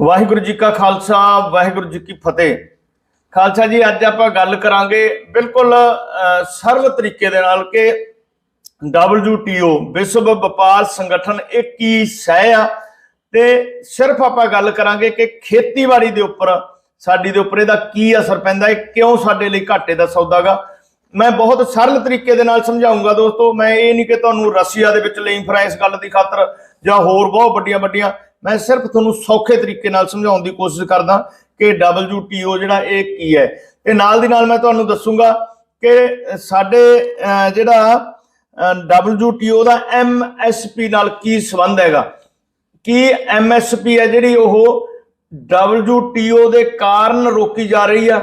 ਵਾਹਿਗੁਰੂ ਜੀ ਕਾ ਖਾਲਸਾ ਵਾਹਿਗੁਰੂ ਜੀ ਕੀ ਫਤਿਹ। ਖਾਲਸਾ ਜੀ ਅੱਜ ਆਪਾਂ ਗੱਲ ਕਰਾਂਗੇ ਬਿਲਕੁਲ ਅਹ, ਸਰਲ ਤਰੀਕੇ ਦੇ ਨਾਲ ਕਿ WTO ਵਿਸ਼ਵ ਵਪਾਰ ਸੰਗਠਨ ਇਹ ਕੀ ਸਹਿ ਆ? ਤੇ ਸਿਰਫ ਆਪਾਂ ਗੱਲ ਕਰਾਂਗੇ ਕਿ ਖੇਤੀਬਾੜੀ ਦੇ ਉੱਪਰ ਸਾਡੀ ਦੇ ਉੱਪਰ ਇਹਦਾ ਕੀ ਅਸਰ ਪੈਂਦਾ ਹੈ ਕਿਉਂ ਸਾਡੇ ਲਈ ਘਾਟੇ ਦਾ ਸੌਦਾਗਾ ਮੈਂ ਬਹੁਤ ਸਰਲ ਤਰੀਕੇ ਦੇ ਨਾਲ ਸਮਝਾਉਂਗਾ ਦੋਸਤੋ ਮੈਂ ਇਹ ਨਹੀਂ ਕਿ ਤੁਹਾਨੂੰ ਰਸ਼ੀਆ ਦੇ ਵਿੱਚ ਲਈ ਫਿਰਾਂ ਇਸ ਗੱਲ ਦੀ ਖਾਤਰ ਜਾਂ ਹੋਰ ਬਹੁਤ ਵੱਡੀਆਂ ਵੱਡੀਆਂ ਮੈਂ ਸਿਰਫ ਤੁਹਾਨੂੰ ਸੌਖੇ ਤਰੀਕੇ ਨਾਲ ਸਮਝਾਉਣ ਦੀ ਕੋਸ਼ਿਸ਼ ਕਰਦਾ ਕਿ WTO ਜਿਹੜਾ ਇਹ ਕੀ ਹੈ। ਤੇ ਨਾਲ ਦੀ ਨਾਲ ਮੈਂ ਤੁਹਾਨੂੰ ਦੱਸੂਗਾ ਕਿ ਸਾਡੇ ਅਹ, ਜਿਹੜਾ ਅਹ, WTO ਦਾ MSP ਨਾਲ ਕੀ ਸੰਬੰਧ ਹੈਗਾ। ਕੀ MSP ਹੈ ਜਿਹੜੀ ਉਹ WTO ਦੇ ਕਾਰਨ ਰੋਕੀ ਜਾ ਰਹੀ ਆ?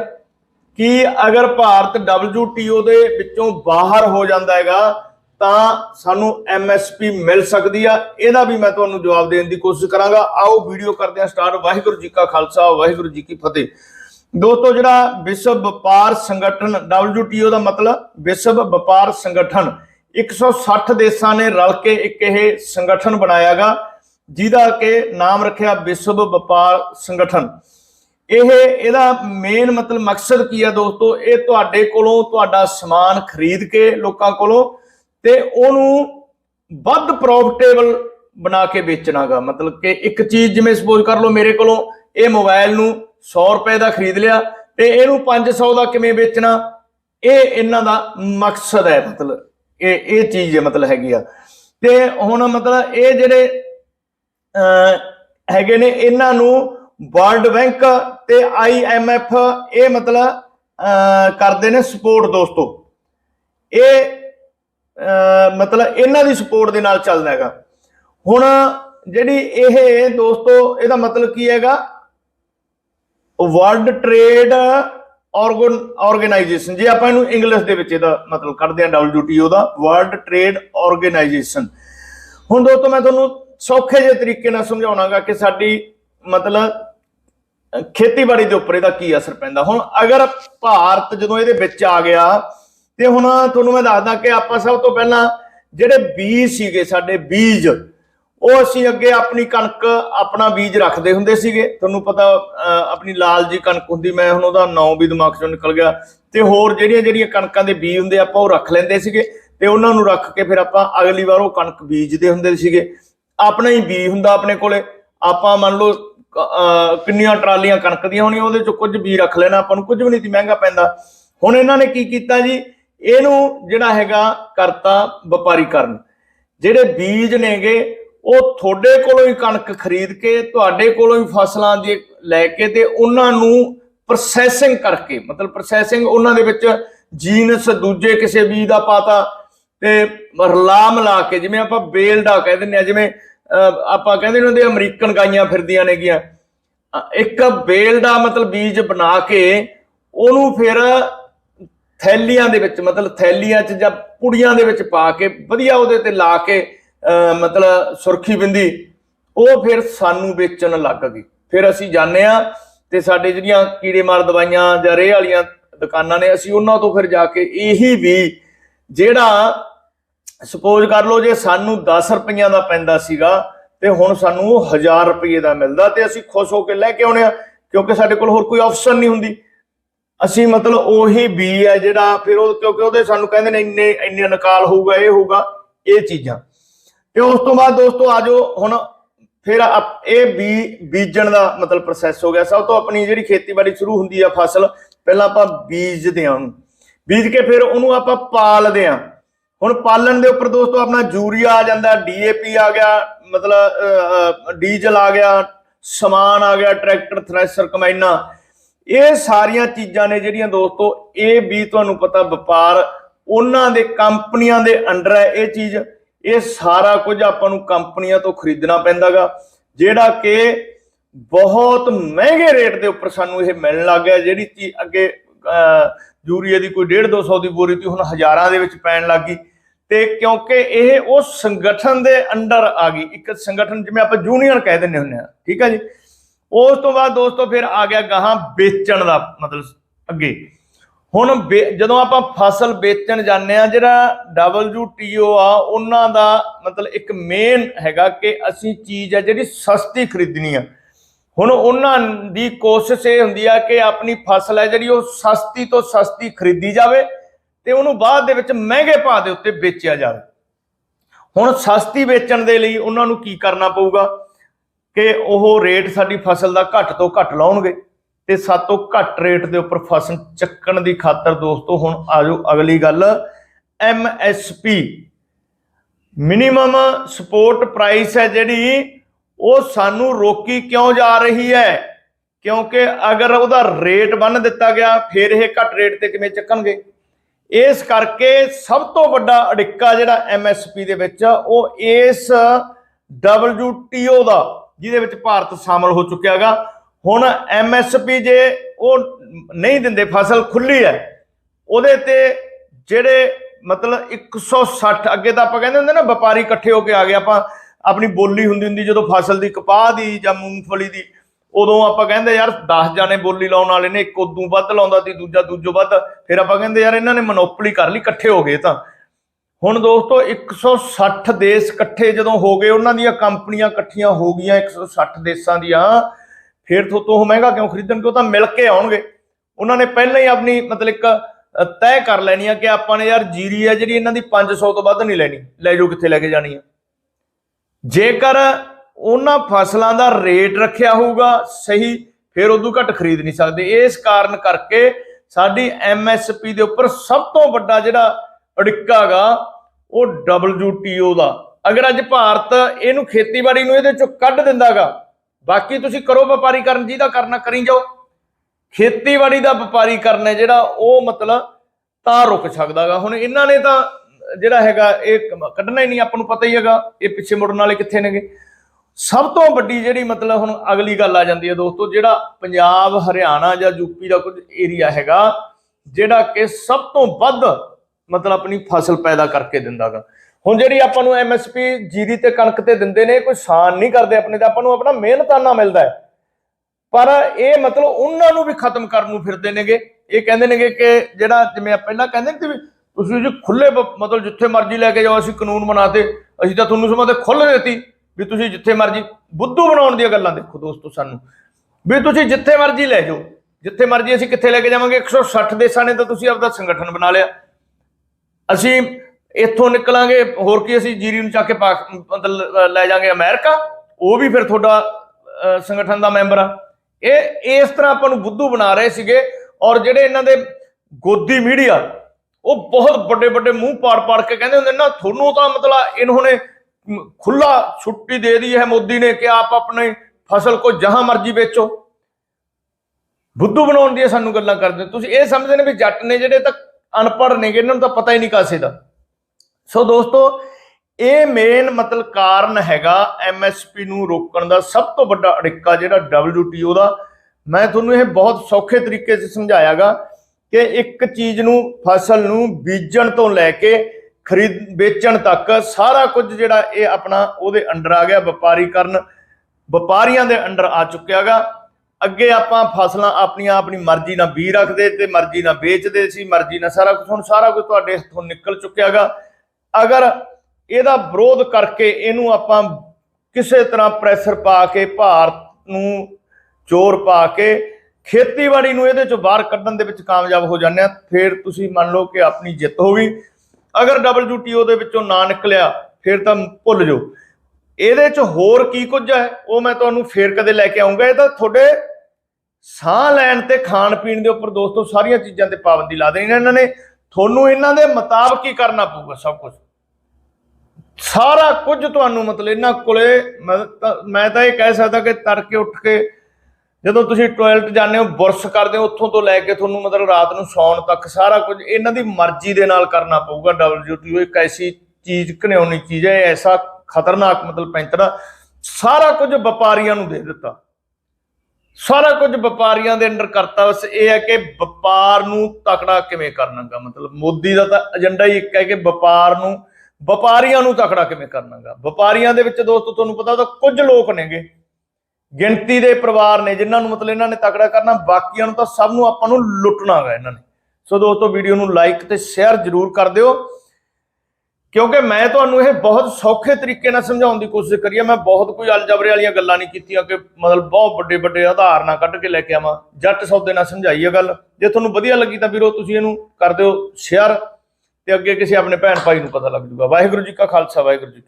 ਕਿ ਅਗਰ ਭਾਰਤ WTO ਦੇ ਵਿੱਚੋਂ ਬਾਹਰ ਹੋ ਜਾਂਦਾ ਹੈਗਾ ਤਾਂ ਸਾਨੂੰ MSP ਮਿਲ ਸਕਦੀ ਆ। ਇਹਦਾ ਵੀ ਮੈਂ ਤੁਹਾਨੂੰ ਜਵਾਬ ਦੇਣ ਦੀ ਕੋਸ਼ਿਸ਼ ਕਰਾਂਗਾ। ਆਓ ਵੀਡੀਓ ਕਰਦੇ ਹਾਂ ਸਟਾਰਟ। ਵਾਹਿਗੁਰੂ ਜੀ ਕਾ ਖਾਲਸਾ, ਵਾਹਿਗੁਰੂ ਜੀ ਕੀ ਫਤਿਹ। ਦੋਸਤੋ, ਜਿਹੜਾ ਵਿਸ਼ਵ ਵਪਾਰ ਸੰਗਠਨ WTO ਦਾ ਮਤਲਬ, ਵਿਸ਼ਵ ਵਪਾਰ ਸੰਗਠਨ 160 ਦੇਸ਼ਾਂ ਨੇ ਰਲ ਕੇ ਇੱਕ ਇਹ ਸੰਗਠਨ ਬਣਾਇਆਗਾ, ਜਿਹਦਾ ਕਿ ਨਾਮ ਰੱਖਿਆ ਵਿਸ਼ਵ ਵਪਾਰ ਸੰਗਠਨ। ਇਹ, ਇਹਦਾ ਮੇਨ ਮਤਲਬ ਮਕਸਦ ਕੀ ਹੈ ਦੋਸਤੋ? ਇਹ ਤੁਹਾਡੇ ਕੋਲੋਂ, ਤੁਹਾਡਾ ਸਮਾਨ ਖਰੀਦ ਕੇ ਲੋਕਾਂ ਕੋਲੋਂ ਤੇ ਉਹਨੂੰ ਵੱਧ ਪ੍ਰੋਫਿਟੇਬਲ ਬਣਾ ਕੇ ਵੇਚਣਾਗਾ। ਮਤਲਬ ਕਿ ਇੱਕ ਚੀਜ਼ ਜਿਵੇਂ ਸਪੋਜ਼ ਕਰ ਲਓ ਮੇਰੇ ਕੋਲੋਂ ਇਹ ਮੋਬਾਈਲ ਨੂੰ 100 ਰੁਪਏ ਦਾ ਖਰੀਦ ਲਿਆ ਤੇ ਇਹਨੂੰ 500 ਦਾ ਕਿਵੇਂ ਵੇਚਣਾ? ਇਹ ਇਹਨਾਂ ਦਾ ਮਕਸਦ ਹੈ। ਮਤਲਬ ਇਹ ਇਹ ਚੀਜ਼ ਹੈ ਮਤਲਬ ਹੈਗੀ ਆ। ਤੇ ਹੁਣ ਮਤਲਬ ਇਹ ਜਿਹੜੇ, ਅਹ, ਹੈਗੇ ਨੇ, ਇਹਨਾਂ ਨੂੰ ਵਰਲਡ ਬੈਂਕ ਤੇ ਆਈਐਮਐਫ ਇਹ ਮਤਲਬ, ਅਹ, ਕਰਦੇ ਨੇ ਸਪੋਰਟ ਦੋਸਤੋ। ਇਹ ਮਤਲਬ ਇਹਨਾਂ ਦੀ ਸਪੋਰਟ ਦੇ ਨਾਲ ਚੱਲਦਾ ਹੈਗਾ। ਹੁਣ ਜਿਹੜੀ ਇਹ ਦੋਸਤੋ, ਇਹਦਾ ਮਤਲਬ ਕੀ ਹੈਗਾ? ਵਰਲਡ ਟ੍ਰੇਡ ਆਰਗਨ ਆਰਗੇਨਾਈਜੇਸ਼ਨ ਜੇ ਆਪਾਂ ਇਹਨੂੰ ਇੰਗਲਿਸ਼ ਦੇ ਵਿੱਚ ਇਹਦਾ ਮਤਲਬ ਕੱਢਦੇ ਹਾਂ WTO ਦਾ ਵਰਲਡ ਟ੍ਰੇਡ ਆਰਗੇਨਾਈਜੇਸ਼ਨ ਹੁਣ ਦੋਸਤੋ, ਮੈਂ ਤੁਹਾਨੂੰ ਸੌਖੇ ਜਿਹੇ ਤਰੀਕੇ ਨਾਲ ਸਮਝਾਉਣਾਗਾ ਕਿ ਸਾਡੀ ਮਤਲਬ ਖੇਤੀਬਾੜੀ ਦੇ ਉੱਪਰ ਇਹਦਾ ਕੀ ਅਸਰ ਪੈਂਦਾ। ਹੁਣ ਅਗਰ ਭਾਰਤ ਜਦੋਂ ਇਹਦੇ ਵਿੱਚ ਆ ਗਿਆ ਤੇ ਹੁਣ ਤੁਹਾਨੂੰ ਮੈਂ ਦੱਸਦਾ ਕਿ ਆਪਾਂ ਸਭ ਤੋਂ ਪਹਿਲਾਂ ਜਿਹੜੇ ਬੀਜ ਸੀਗੇ ਸਾਡੇ ਬੀਜ ਉਹ ਅਸੀਂ ਅੱਗੇ ਆਪਣੀ ਕਣਕ ਆਪਣਾ ਬੀਜ ਰੱਖਦੇ ਹੁੰਦੇ ਸੀਗੇ। ਤੁਹਾਨੂੰ ਪਤਾ ਅਹ, ਆਪਣੀ ਲਾਲ ਜੀ ਕਣਕ ਹੁੰਦੀ ਮੈਂ ਹੁਣ ਉਹਦਾ ਨਾਂ ਵੀ ਦਿਮਾਗ ਚੋਂ ਨਿਕਲ ਗਿਆ। ਤੇ ਹੋਰ ਜਿਹੜੀਆਂ ਜਿਹੜੀਆਂ ਕਣਕਾਂ ਦੇ ਬੀਜ ਹੁੰਦੇ ਆਪਾਂ ਉਹ ਰੱਖ ਲੈਂਦੇ ਸੀਗੇ। ਤੇ ਉਹਨਾਂ ਨੂੰ ਰੱਖ ਕੇ ਫਿਰ ਆਪਾਂ ਅਗਲੀ ਵਾਰ ਉਹ ਕਣਕ ਬੀਜਦੇ ਹੁੰਦੇ ਸੀਗੇ। ਆਪਣਾ ਹੀ ਬੀਜ ਹੁੰਦਾ ਆਪਣੇ ਕੋਲੇ। ਆਪਾਂ ਮੰਨ ਲਓ ਕਿੰਨੀਆਂ ਟਰਾਲੀਆਂ ਕਣਕ ਦੀਆਂ ਹੋਣੀਆਂ ਉਹਦੇ ਚੋਂ ਕੁਝ ਬੀਜ ਰੱਖ ਲੈਣਾ ਆਪਾਂ ਨੂੰ ਕੁਝ ਵੀ ਨਹੀਂ ਸੀ ਮਹਿੰਗਾ ਪੈਂਦਾ। ਹੁਣ ਇਹਨਾਂ ਨੇ ਕੀ ਕੀਤਾ ਜੀ? ਇਹਨੂੰ ਜਿਹੜਾ ਹੈਗਾ ਕਰਤਾ ਵਪਾਰੀਕਰਨ ਜਿਹੜੇ ਬੀਜ ਨੇਗੇ ਉਹ ਤੁਹਾਡੇ ਕੋਲੋਂ ਹੀ ਕਣਕ ਖਰੀਦ ਕੇ ਤੁਹਾਡੇ ਕੋਲੋਂ ਹੀ ਫਸਲਾਂ ਦੀ ਲੈ ਕੇ ਤੇ ਉਹਨਾਂ ਨੂੰ ਪ੍ਰੋਸੈਸਿੰਗ ਕਰਕੇ ਮਤਲਬ ਪ੍ਰੋਸੈਸਿੰਗ ਉਹਨਾਂ ਦੇ ਵਿੱਚ ਜੀਨਸ ਦੂਜੇ ਕਿਸੇ ਬੀਜ ਦਾ ਪਾਤਾ ਤੇ ਰਲਾ ਮਿਲਾ ਕੇ ਜਿਵੇਂ ਆਪਾਂ ਬੇਲਡਾ ਕਹਿ ਦਿੰਦੇ ਆ ਜਿਵੇਂ ਅਹ, ਆਪਾਂ ਕਹਿੰਦੇ ਨੇ ਉਹਦੇ ਅਮਰੀਕਨ ਗਾਈਆਂ ਫਿਰਦੀਆਂ ਨੇਗੀਆਂ। ਇੱਕ ਬੇਲਡਾ ਮਤਲਬ ਬੀਜ ਬਣਾ ਕੇ ਉਹਨੂੰ ਫਿਰ ਥੈਲੀਆਂ ਦੇ ਵਿੱਚ ਮਤਲਬ ਥੈਲੀਆਂ 'ਚ ਜਾਂ ਪੁੜੀਆਂ ਦੇ ਵਿੱਚ ਪਾ ਕੇ ਵਧੀਆ ਉਹਦੇ ਤੇ ਲਾ ਕੇ ਅਹ, ਮਤਲਬ ਸੁਰਖੀ ਬਿੰਦੀ ਉਹ ਫਿਰ ਸਾਨੂੰ ਵੇਚਣ ਲੱਗ ਗਈ। ਫਿਰ ਅਸੀਂ ਜਾਂਦੇ ਆ ਤੇ ਸਾਡੇ ਜਿਹੜੀਆਂ ਕੀੜੇਮਾਰ ਦਵਾਈਆਂ ਜਾਂ ਰੇਹ ਵਾਲੀਆਂ ਦੁਕਾਨਾਂ ਨੇ ਅਸੀਂ ਉਹਨਾਂ ਤੋਂ ਫਿਰ ਜਾ ਕੇ ਇਹੀ ਵੀ ਜਿਹੜਾ ਸਪੋਜ਼ ਕਰ ਲਓ ਜੇ ਸਾਨੂੰ 10 ਰੁਪਈਆਂ ਦਾ ਪੈਂਦਾ ਸੀਗਾ ਤੇ ਹੁਣ ਸਾਨੂੰ 1000 ਰੁਪਏ ਦਾ ਮਿਲਦਾ ਤੇ ਅਸੀਂ ਖੁਸ਼ ਹੋ ਕੇ ਲੈ ਕੇ ਆਉਣੇ ਆ ਕਿਉਂਕਿ ਸਾਡੇ ਕੋਲ ਹੋਰ ਕੋਈ ਆਪਸ਼ਨ ਨਹੀਂ ਹੁੰਦੀ। ਅਸੀਂ ਮਤਲਬ ਉਹੀ ਬੀ ਹੈ ਜਿਹੜਾ ਫਿਰ ਉਹ ਕਿਉਂਕਿ ਉਹਦੇ ਸਾਨੂੰ ਕਹਿੰਦੇ ਨੇ ਇੰਨੇ ਇੰਨੇ ਨਿਕਾਲ ਹੋਊਗਾ, ਇਹ ਹੋਊਗਾ, ਇਹ ਚੀਜ਼ਾਂ। ਤੇ ਉਸ ਤੋਂ ਬਾਅਦ ਦੋਸਤੋ ਆਜੋ ਹੁਣ ਫਿਰ ਇਹ ਬੀ, ਬੀਜਣ ਦਾ ਮਤਲਬ ਪ੍ਰੋਸੈਸ ਹੋ ਗਿਆ। ਸਭ ਤੋਂ ਆਪਣੀ ਜਿਹੜੀ ਖੇਤੀਬਾੜੀ ਸ਼ੁਰੂ ਹੁੰਦੀ ਆ ਫਸਲ, ਪਹਿਲਾਂ ਆਪਾਂ ਬੀਜਦੇ ਆ ਉਹਨੂੰ। ਬੀਜ ਕੇ ਫਿਰ ਉਹਨੂੰ ਆਪਾਂ ਪਾਲਦੇ ਆ ਹੁਣ ਪਾਲਣ ਦੇ ਉੱਪਰ ਦੋਸਤੋ ਆਪਣਾ ਯੂਰੀਆ ਆ ਜਾਂਦਾ ਡੀਏਪੀ ਆ ਗਿਆ, ਮਤਲਬ ਡੀਜ਼ਲ ਆ ਗਿਆ, ਸਮਾਨ ਆ ਗਿਆ, ਟਰੈਕਟਰ, ਥ੍ਰੈਸ਼ਰ ਕਮਾਈਨਾ ਇਹ ਸਾਰੀਆਂ ਚੀਜ਼ਾਂ ਨੇ ਜਿਹੜੀਆਂ ਦੋਸਤੋ ਇਹ ਵੀ ਤੁਹਾਨੂੰ ਪਤਾ ਵਪਾਰ ਉਹਨਾਂ ਦੇ ਕੰਪਨੀਆਂ ਦੇ ਅੰਡਰ ਹੈ ਇਹ ਚੀਜ਼। ਇਹ ਸਾਰਾ ਕੁਝ ਆਪਾਂ ਨੂੰ ਕੰਪਨੀਆਂ ਤੋਂ ਖਰੀਦਣਾ ਪੈਂਦਾਗਾ ਜਿਹੜਾ ਕਿ ਬਹੁਤ ਮਹਿੰਗੇ ਰੇਟ ਦੇ ਉੱਪਰ ਸਾਨੂੰ ਇਹ ਮਿਲਣ ਲੱਗ ਗਿਆ ਜਿਹੜੀ ਚੀਜ਼ ਅੱਗੇ ਅਹ, ਯੂਰੀਆ ਦੀ ਕੋਈ 1.5 200 ਦੀ ਬੋਰੀ ਤੀ ਹੁਣ ਹਜ਼ਾਰਾਂ ਦੇ ਵਿੱਚ ਪੈਣ ਲੱਗ ਗਈ। ਤੇ ਕਿਉਂਕਿ ਇਹ ਉਹ ਸੰਗਠਨ ਦੇ ਅੰਡਰ ਆ ਗਈ ਇੱਕ ਸੰਗਠਨ ਜਿਵੇਂ ਆਪਾਂ ਯੂਨੀਅਨ ਕਹਿ ਦਿੰਦੇ ਹੁੰਦੇ ਆ ਠੀਕ ਹੈ ਜੀ? ਉਸ ਤੋਂ ਬਾਅਦ ਦੋਸਤੋ ਫਿਰ ਆ ਗਿਆ ਗਾਹਾਂ ਵੇਚਣ ਦਾ ਮਤਲਬ ਅੱਗੇ। ਹੁਣ ਵੇ- ਜਦੋਂ ਆਪਾਂ ਫਸਲ ਵੇਚਣ ਜਾਂਦੇ ਆ ਜਿਹੜਾ WTO ਆ, ਉਹਨਾਂ ਦਾ ਮਤਲਬ ਇੱਕ ਮੇਨ ਹੈਗਾ ਕਿ ਅਸੀਂ ਚੀਜ਼ ਆ ਜਿਹੜੀ ਸਸਤੀ ਖਰੀਦਣੀ ਆ। ਹੁਣ ਉਹਨਾਂ ਦੀ ਕੋਸ਼ਿਸ਼ ਇਹ ਹੁੰਦੀ ਆ ਕਿ ਆਪਣੀ ਫਸਲ ਹੈ ਜਿਹੜੀ ਉਹ ਸਸਤੀ ਤੋਂ ਸਸਤੀ ਖਰੀਦੀ ਜਾਵੇ ਤੇ ਉਹਨੂੰ ਬਾਅਦ ਦੇ ਵਿੱਚ ਮਹਿੰਗੇ ਭਾਅ ਦੇ ਉੱਤੇ ਵੇਚਿਆ ਜਾਵੇ। ਹੁਣ ਸਸਤੀ ਵੇਚਣ ਦੇ ਲਈ ਉਹਨਾਂ ਨੂੰ ਕੀ ਕਰਨਾ ਪਊਗਾ? ਕਿ ਉਹ ਰੇਟ ਸਾਡੀ ਫਸਲ ਦਾ ਘੱਟ ਤੋਂ ਘੱਟ ਲਾਉਣਗੇ ਤੇ ਸਾਤੋਂ ਘੱਟ ਰੇਟ ਦੇ ਉੱਪਰ ਫਸਲ ਚੱਕਣ ਦੀ ਖਾਤਰ ਦੋਸਤੋ ਹੁਣ ਆਜੋ ਅਗਲੀ ਗੱਲ। MSP ਮਿਨੀਮਮ ਸਪੋਰਟ ਪ੍ਰਾਈਸ ਹੈ ਜਿਹੜੀ, ਉਹ ਸਾਨੂੰ ਰੋਕੀ ਕਿਉਂ ਜਾ ਰਹੀ ਹੈ? ਕਿਉਂਕਿ ਅਗਰ ਉਹਦਾ ਰੇਟ ਬੰਨ ਦਿੱਤਾ ਗਿਆ, ਫਿਰ ਇਹ ਘੱਟ ਰੇਟ ਤੇ ਕਿਵੇਂ ਚੱਕਣਗੇ? ਇਸ ਕਰਕੇ ਸਭ ਤੋਂ ਵੱਡਾ ਅੜਿੱਕਾ ਜਿਹੜਾ MSP ਦੇ ਵਿੱਚ, ਉਹ ਇਸ WTO ਦਾ ਜਿਹਦੇ ਵਿੱਚ ਭਾਰਤ ਸ਼ਾਮਲ ਹੋ ਚੁੱਕਿਆ ਹੈਗਾ ਹੁਣ MSP ਜੇ ਉਹ ਨਹੀਂ ਦਿੰਦੇ, ਫਸਲ ਖੁੱਲੀ ਹੈ ਉਹਦੇ ਤੇ ਜਿਹੜੇ ਮਤਲਬ 160 ਅੱਗੇ ਤਾਂ ਆਪਾਂ ਕਹਿੰਦੇ ਹੁੰਦੇ ਨਾ, ਵਪਾਰੀ ਇਕੱਠੇ ਹੋ ਕੇ ਆ ਗਏ, ਆਪਾਂ ਆਪਣੀ ਬੋਲੀ ਹੁੰਦੀ ਹੁੰਦੀ ਜਦੋਂ ਫਸਲ ਦੀ ਕਪਾਹ ਦੀ ਜਾਂ ਮੂੰਗਫਲੀ ਦੀ, ਉਦੋਂ ਆਪਾਂ ਕਹਿੰਦੇ ਯਾਰ 10 ਜਾਣੇ ਬੋਲੀ ਲਾਉਣ ਵਾਲੇ ਨੇ, ਇੱਕ ਉਦੋਂ ਵੱਧ ਲਾਉਂਦਾ ਸੀ, ਦੂਜਾ ਦੂਜੋ ਵੱਧ, ਫਿਰ ਆਪਾਂ ਕਹਿੰਦੇ ਯਾਰ ਇਹਨਾਂ ਨੇ ਮੋਨੋਪੋਲੀ ਕਰ ਲਈ, ਇਕੱਠੇ ਹੋ ਗਏ ਤਾਂ। ਹੁਣ ਦੋਸਤੋ 160 ਦੇਸ਼ ਇਕੱਠੇ ਜਦੋਂ ਹੋ ਗਏ, ਉਹਨਾਂ ਦੀਆਂ ਕੰਪਨੀਆਂ ਇਕੱਠੀਆਂ ਹੋ ਗਈਆਂ 160 ਦੇਸ਼ਾਂ ਦੀਆਂ। ਫਿਰ ਤੋਂ ਤੋਂ ਮਹਿੰਗਾ ਕਿਉਂ ਖਰੀਦਣਗੇ? ਉਹ ਤਾਂ ਮਿਲ ਕੇ ਆਉਣਗੇ। ਉਹਨਾਂ ਨੇ ਪਹਿਲਾਂ ਹੀ ਆਪਣੀ ਮਤਲਬ ਇੱਕ ਤੈਅ ਕਰ ਲੈਣੀ ਆ ਕਿ ਆਪਾਂ ਨੇ ਯਾਰ ਜੀਰੀ ਆ ਜਿਹੜੀ ਇਹਨਾਂ ਦੀ 500 ਤੋਂ ਵੱਧ ਨਹੀਂ ਲੈਣੀ। ਲੈ ਜਾਓ ਕਿੱਥੇ ਲੈ ਕੇ ਜਾਣੀ ਆ। ਜੇਕਰ ਉਹਨਾਂ ਫਸਲਾਂ ਦਾ ਰੇਟ ਰੱਖਿਆ ਹੋਊਗਾ ਸਹੀ, ਫਿਰ ਉਦੋਂ ਘੱਟ ਖਰੀਦ ਨਹੀਂ ਸਕਦੇ। ਇਸ ਕਾਰਨ ਕਰਕੇ ਸਾਡੀ ਐਮਐਸਪੀ ਦੇ ਉੱਪਰ ਸਭ ਤੋਂ ਵੱਡਾ ਜਿਹੜਾ ਅੜਿੱਕਾ ਗਾ ਉਹ WTO ਦਾ। ਅਗਰ ਅੱਜ ਭਾਰਤ ਇਹਨੂੰ ਖੇਤੀਬਾੜੀ ਨੂੰ ਇਹਦੇ ਚੋਂ ਕੱਢ ਦਿੰਦਾਗਾ, ਬਾਕੀ ਤੁਸੀਂ ਕਰੋ ਵਪਾਰੀਕਰਨ ਜਿਹਦਾ ਕਰਨਾ ਕਰੀ ਜਾਓ। ਖੇਤੀਬਾੜੀ ਦਾ ਵਪਾਰੀਕਰਨ ਹੈ ਜਿਹੜਾ, ਉਹ ਮਤਲਬ ਤਾਂ ਰੁਕ ਸਕਦਾਗਾ। ਹੁਣ ਇਹਨਾਂ ਨੇ ਤਾਂ ਜਿਹੜਾ ਹੈਗਾ, ਇਹ ਕੱਢਣਾ ਹੀ ਨਹੀਂ, ਆਪਾਂ ਨੂੰ ਪਤਾ ਹੀ ਹੈਗਾ, ਇਹ ਪਿੱਛੇ ਮੁੜਨ ਵਾਲੇ ਕਿੱਥੇ ਨੇਗੇ। ਸਭ ਤੋਂ ਵੱਡੀ ਜਿਹੜੀ ਮਤਲਬ ਹੁਣ ਅਗਲੀ ਗੱਲ ਆ ਜਾਂਦੀ ਹੈ ਦੋਸਤੋ, ਜਿਹੜਾ ਪੰਜਾਬ, ਹਰਿਆਣਾ ਜਾਂ ਯੂਪੀ ਦਾ ਕੁਝ ਏਰੀਆ ਹੈਗਾ, ਜਿਹੜਾ ਕਿ ਸਭ ਤੋਂ ਵੱਧ ਮਤਲਬ ਆਪਣੀ ਫਸਲ ਪੈਦਾ ਕਰਕੇ ਦਿੰਦਾਗਾ। ਹੁਣ ਜਿਹੜੀ ਆਪਾਂ ਨੂੰ ਐਮਐਸਪੀ ਜੀਰੀ ਤੇ ਕਣਕ ਤੇ ਦਿੰਦੇ ਨੇ ਕੋਈ ਸਾਨ ਨਹੀਂ ਕਰਦੇ ਆਪਣੇ ਤੇ, ਆਪਾਂ ਨੂੰ ਆਪਣਾ ਮਿਹਨਤਾਨਾ ਮਿਲਦਾ ਹੈ। ਪਰ ਇਹ ਮਤਲਬ ਉਹਨਾਂ ਨੂੰ ਵੀ ਖਤਮ ਕਰਨ ਨੂੰ ਫਿਰਦੇ ਨੇਗੇ। ਇਹ ਕਹਿੰਦੇ ਨੇਗੇ ਕਿ ਜਿਹੜਾ ਜਿਵੇਂ ਆਪਾਂ ਪਹਿਲਾਂ ਕਹਿੰਦੇ ਨੇ ਵੀ ਤੁਸੀਂ ਜੀ ਖੁੱਲੇ ਮਤਲਬ ਜਿੱਥੇ ਮਰਜ਼ੀ ਲੈ ਕੇ ਜਾਓ, ਅਸੀਂ ਕਾਨੂੰਨ ਬਣਾਤੇ, ਅਸੀਂ ਤਾਂ ਤੁਹਾਨੂੰ ਸਮਾਂ ਤੇ ਖੁੱਲ ਦਿੱਤੀ ਵੀ ਤੁਸੀਂ ਜਿੱਥੇ ਮਰਜ਼ੀ, ਬੁੱਧੂ ਬਣਾਉਣ ਦੀਆਂ ਗੱਲਾਂ ਦੇਖੋ ਦੋਸਤੋ ਸਾਨੂੰ। ਵੀ ਤੁਸੀਂ ਜਿੱਥੇ ਮਰਜ਼ੀ ਲੈ ਜਾਓ, ਜਿੱਥੇ ਮਰਜ਼ੀ ਅਸੀਂ ਕਿੱਥੇ ਲੈ ਕੇ ਜਾਵਾਂਗੇ 160 ਦੇਸ਼ਾਂ ਨੇ ਤਾਂ ਤੁਸੀਂ ਆਪਦਾ ਸੰਗਠਨ ਬਣਾ ਲਿਆ। ਅਸੀਂ ਇੱਥੋਂ ਨਿਕਲਾਂਗੇ, ਹੋਰ ਕੀ ਅਸੀਂ ਜੀਰੀ ਨੂੰ ਚੱਕ ਕੇ ਪਾਕ ਲੈ ਜਾਾਂਗੇ ਅਮਰੀਕਾ, ਉਹ ਵੀ ਫਿਰ ਤੁਹਾਡਾ ਸੰਗਠਨ ਦਾ ਮੈਂਬਰ ਆ। ਇਹ ਇਸ ਤਰ੍ਹਾਂ ਆਪਾਂ ਨੂੰ ਬੁੱਧੂ ਬਣਾ ਰਹੇ ਸੀਗੇ ਔਰ ਜਿਹੜੇ ਇਹਨਾਂ ਦੇ ਗੋਦੀ ਮੀਡੀਆ, ਉਹ ਬਹੁਤ ਵੱਡੇ ਵੱਡੇ ਮੂੰਹ ਪਾੜ ਪਾੜ ਕੇ ਕਹਿੰਦੇ ਹੁੰਦੇ ਨਾ ਤੁਹਾਨੂੰ ਤਾਂ ਮਤਲਬ ਇਹਨਾਂ ਨੇ ਖੁੱਲਾ ਛੁੱਟੀ ਦੇ ਦੀ ਹੈ ਮੋਦੀ ਨੇ ਕਿ ਆਪ ਆਪਣੇ ਫਸਲ ਕੋ ਜਹਾਂ ਮਰਜ਼ੀ ਵੇਚੋ। ਬੁੱਧੂ ਬਣਾਉਣ ਦੀਆਂ ਸਾਨੂੰ ਗੱਲਾਂ ਕਰਦੇ ਤੁਸੀਂ ਇਹ ਸਮਝਦੇ ਨੇ ਵੀ ਜੱਟ ਨੇ ਜਿਹੜੇ ਤਾਂ ਅਨਪੜ੍ਹ ਨੇਗੇ, ਇਹਨਾਂ ਨੂੰ ਤਾਂ ਪਤਾ ਹੀ ਨਹੀਂ ਕਾਸੇ ਦਾ। ਸੋ ਦੋਸਤੋ, ਇਹ ਮੇਨ ਮਤਲਬ ਕਾਰਨ ਹੈਗਾ ਐਮਐਸਪੀ ਨੂੰ ਰੋਕਣ ਦਾ ਸਭ ਤੋਂ ਵੱਡਾ ਅੜਿੱਕਾ ਜਿਹੜਾ WTO ਦਾ। ਮੈਂ ਤੁਹਾਨੂੰ ਇਹ ਬਹੁਤ ਸੌਖੇ ਤਰੀਕੇ 'ਚ ਸਮਝਾਇਆਗਾ ਕਿ ਇੱਕ ਚੀਜ਼ ਨੂੰ, ਫਸਲ ਨੂੰ ਬੀਜਣ ਤੋਂ ਲੈ ਕੇ ਖਰੀਦ, ਵੇਚਣ ਤੱਕ ਸਾਰਾ ਕੁਝ ਜਿਹੜਾ ਇਹ ਆਪਣਾ ਉਹਦੇ ਅੰਡਰ ਆ ਗਿਆ ਵਪਾਰੀਕਰਨ ਵਪਾਰੀਆਂ ਦੇ ਅੰਡਰ ਆ ਚੁੱਕਿਆਗਾ। ਅੱਗੇ ਆਪਾਂ ਫਸਲਾਂ ਆਪਣੀਆਂ ਆਪਣੀ ਮਰਜ਼ੀ ਨਾਲ ਬੀ ਰੱਖਦੇ ਤੇ ਮਰਜ਼ੀ ਨਾਲ ਵੇਚਦੇ ਸੀ, ਮਰਜ਼ੀ ਨਾਲ ਸਾਰਾ ਕੁਝ ਹੁਣ ਸਾਰਾ ਕੁਝ ਤੁਹਾਡੇ ਹੱਥੋਂ ਨਿਕਲ ਚੁੱਕਿਆਗਾ ਅਗਰ ਇਹਦਾ ਵਿਰੋਧ ਕਰਕੇ ਇਹਨੂੰ ਆਪਾਂ ਕਿਸੇ ਤਰ੍ਹਾਂ ਪ੍ਰੈਸ਼ਰ ਪਾ ਕੇ ਭਾਰਤ ਨੂੰ ਜ਼ੋਰ ਪਾ ਕੇ ਖੇਤੀਬਾੜੀ ਨੂੰ ਇਹਦੇ ਚੋਂ ਬਾਹਰ ਕੱਢਣ ਦੇ ਵਿੱਚ ਕਾਮਯਾਬ ਹੋ ਜਾਂਦੇ ਆ ਫਿਰ ਤੁਸੀਂ ਮੰਨ ਲਓ ਕਿ ਆਪਣੀ ਜਿੱਤ ਹੋ ਗਈ। ਅਗਰ WTO ਦੇ ਵਿੱਚੋਂ ਨਾ ਨਿਕਲਿਆ, ਫਿਰ ਤਾਂ ਭੁੱਲ ਜਾਓ। ਇਹਦੇ ਚ ਹੋਰ ਕੀ ਕੁਝ ਹੈ? ਉਹ ਮੈਂ ਤੁਹਾਨੂੰ ਫੇਰ ਕਦੇ ਲੈ ਕੇ ਆਉਂਗਾ ਇਹ ਤਾਂ ਤੁਹਾਡੇ ਸਾਹ ਲੈਣ ਤੇ ਖਾਣ ਪੀਣ ਦੇ ਉੱਪਰ ਦੋਸਤੋ ਸਾਰੀਆਂ ਚੀਜ਼ਾਂ ਤੇ ਪਾਬੰਦੀ ਲਾ ਦੇਣੀ ਇਹਨਾਂ ਨੇ ਤੁਹਾਨੂੰ ਇਹਨਾਂ ਦੇ ਮੁਤਾਬਕ ਹੀ ਕਰਨਾ ਪਊਗਾ ਸਭ ਕੁਝ ਸਾਰਾ ਕੁਝ ਤੁਹਾਨੂੰ ਮਤਲਬ ਇਹਨਾਂ ਕੋਲੇ ਮੈਂ ਤਾਂ- ਮੈਂ ਤਾਂ ਇਹ ਕਹਿ ਸਕਦਾ ਕਿ ਤੜਕੇ ਉੱਠ ਕੇ ਜਦੋਂ ਤੁਸੀਂ ਟਾਇਲਟ ਜਾਂਦੇ ਹੋ, ਬੁਰਸ਼ ਕਰਦੇ ਹੋ, ਉੱਥੋਂ ਤੋਂ ਲੈ ਕੇ ਤੁਹਾਨੂੰ ਮਤਲਬ ਰਾਤ ਨੂੰ ਸੌਣ ਤੱਕ ਸਾਰਾ ਕੁਝ ਇਹਨਾਂ ਦੀ ਮਰਜ਼ੀ ਦੇ ਨਾਲ ਕਰਨਾ ਪਊਗਾ। WTO ਇੱਕ ਐਸੀ ਚੀਜ਼ ਘਿਨੌਣੀ ਚੀਜ਼ ਹੈ ਐਸਾ ਖਤਰਨਾਕ ਮਤਲਬ ਪੈਂਤਰਾ ਸਾਰਾ ਕੁਝ ਵਪਾਰੀਆਂ ਨੂੰ ਦੇ ਦਿੱਤਾ। ਸਾਰਾ ਕੁਝ ਵਪਾਰੀਆਂ ਦੇ ਅੰਡਰ ਕਰਤਾ। ਬਸ ਇਹ ਹੈ ਕਿ ਵਪਾਰ ਨੂੰ ਤਕੜਾ ਕਿਵੇਂ ਕਰਨਾਗਾ? ਮਤਲਬ ਮੋਦੀ ਦਾ ਤਾਂ ਏਜੰਡਾ ਹੀ ਇੱਕ ਹੈ ਕਿ ਵਪਾਰ ਨੂੰ, ਵਪਾਰੀਆਂ ਨੂੰ ਤਕੜਾ ਕਿਵੇਂ ਕਰਨਾਗਾ? ਵਪਾਰੀਆਂ ਦੇ ਵਿੱਚ ਦੋਸਤੋ, ਤੁਹਾਨੂੰ ਪਤਾ ਤਾਂ ਕੁਝ ਲੋਕ ਨੇਗੇ। ਗਿਣਤੀ ਦੇ ਪਰਿਵਾਰ ਨੇ ਜਿਨ੍ਹਾਂ ਨੂੰ ਮਤਲਬ ਇਹਨਾਂ ਨੇ ਤਕੜਾ ਕਰਨਾ, ਬਾਕੀਆਂ ਨੂੰ ਤਾਂ ਸਭ ਨੂੰ ਆਪਾਂ ਨੂੰ ਲੁੱਟਣਾ ਹੈ ਇਹਨਾਂ ਨੇ। ਸੋ ਦੋਸਤੋ, ਵੀਡੀਓ ਨੂੰ ਲਾਈਕ ਤੇ ਸ਼ੇਅਰ ਜ਼ਰੂਰ ਕਰ ਦਿਓ। ਕਿਉਂਕਿ ਮੈਂ ਤੁਹਾਨੂੰ ਇਹ ਬਹੁਤ ਸੌਖੇ ਤਰੀਕੇ ਨਾਲ ਸਮਝਾਉਣ ਦੀ ਕੋਸ਼ਿਸ਼ ਕਰੀ ਹੈ ਮੈਂ ਬਹੁਤ ਕੋਈ ਅਲਜਬਰੇ ਵਾਲੀਆਂ ਗੱਲਾਂ ਨਹੀਂ ਕੀਤੀਆਂ ਕਿ ਮਤਲਬ ਬਹੁਤ ਵੱਡੇ ਵੱਡੇ ਆਧਾਰ ਨਾ ਕੱਢ ਕੇ ਲੈ ਕੇ ਆਵਾਂ। ਜੱਟ ਸੌਦੇ ਨਾਲ ਸਮਝਾਈ ਹੈ ਗੱਲ। ਜੇ ਤੁਹਾਨੂੰ ਵਧੀਆ ਲੱਗੀ ਤਾਂ ਵੀਰੋ ਤੁਸੀਂ ਇਹਨੂੰ ਕਰ ਦਿਓ ਸ਼ੇਅਰ ਤੇ ਅੱਗੇ ਕਿਸੇ ਆਪਣੇ ਭੈਣ ਭਾਈ ਨੂੰ ਪਤਾ ਲੱਗ ਜੂਗਾ। ਵਾਹਿਗੁਰੂ ਜੀ ਕਾ ਖਾਲਸਾ, ਵਾਹਿਗੁਰੂ ਜੀ